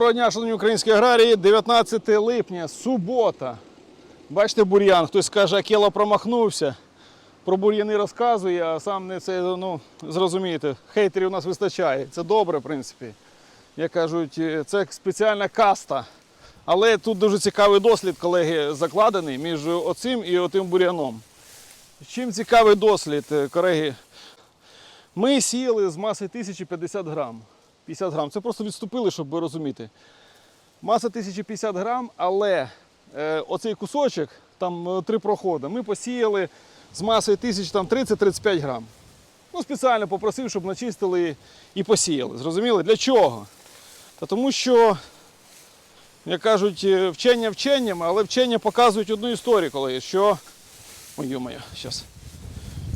Доброго дня, шановні українські аграрії, 19 липня, субота. Бачите бур'ян, хтось скаже, Акела промахнувся. Про бур'яни розказує, а сам не це, ну, зрозумієте, хейтерів у нас вистачає. Це добре, в принципі. Як кажуть, е, це спеціальна каста. Але тут дуже цікавий дослід, колеги, закладений між оцим і отим бур'яном. Чим цікавий дослід, е, колеги? Ми сіяли з маси 1050 грам. 50 грам. Це просто відступили, щоб ви розуміти. Маса 1050 грам, але е, оцей кусочок, там е, три проходи, ми посіяли з масою 1030-35 грам. Ну, спеціально попросив, щоб начистили і посіяли. Зрозуміли? Для чого? Та тому що, як кажуть, е, вчення вченням, але вчення показують одну історію, коли що. Ой, йо-моє, щас.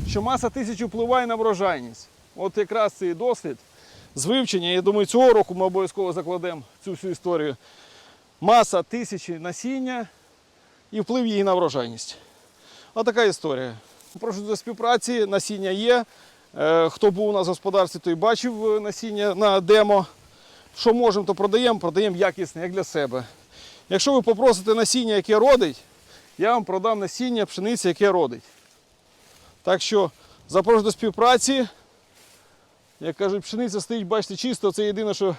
Що маса тисячі впливає на врожайність. От якраз цей дослід з вивчення, я думаю, цього року ми обов'язково закладемо цю всю історію. Маса тисячі насіння і вплив її на врожайність. Отака історія. Прошу до співпраці, насіння є. Е, Хто був у нас в господарстві, той бачив е, насіння на демо. Що можемо, то продаємо, продаємо якісне, як для себе. Якщо ви попросите насіння, яке родить, я вам продам насіння пшениці, яке родить. Так що запрошую до співпраці. Як кажуть, пшениця стоїть, бачите, чисто, це єдине, що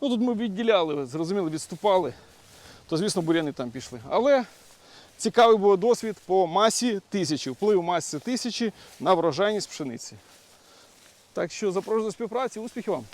ну, тут ми відділяли, зрозуміли, відступали, то звісно буряни там пішли. Але цікавий був досвід по масі тисячі, вплив маси тисячі на врожайність пшениці. Так що запрошую до співпраці, успіхів вам!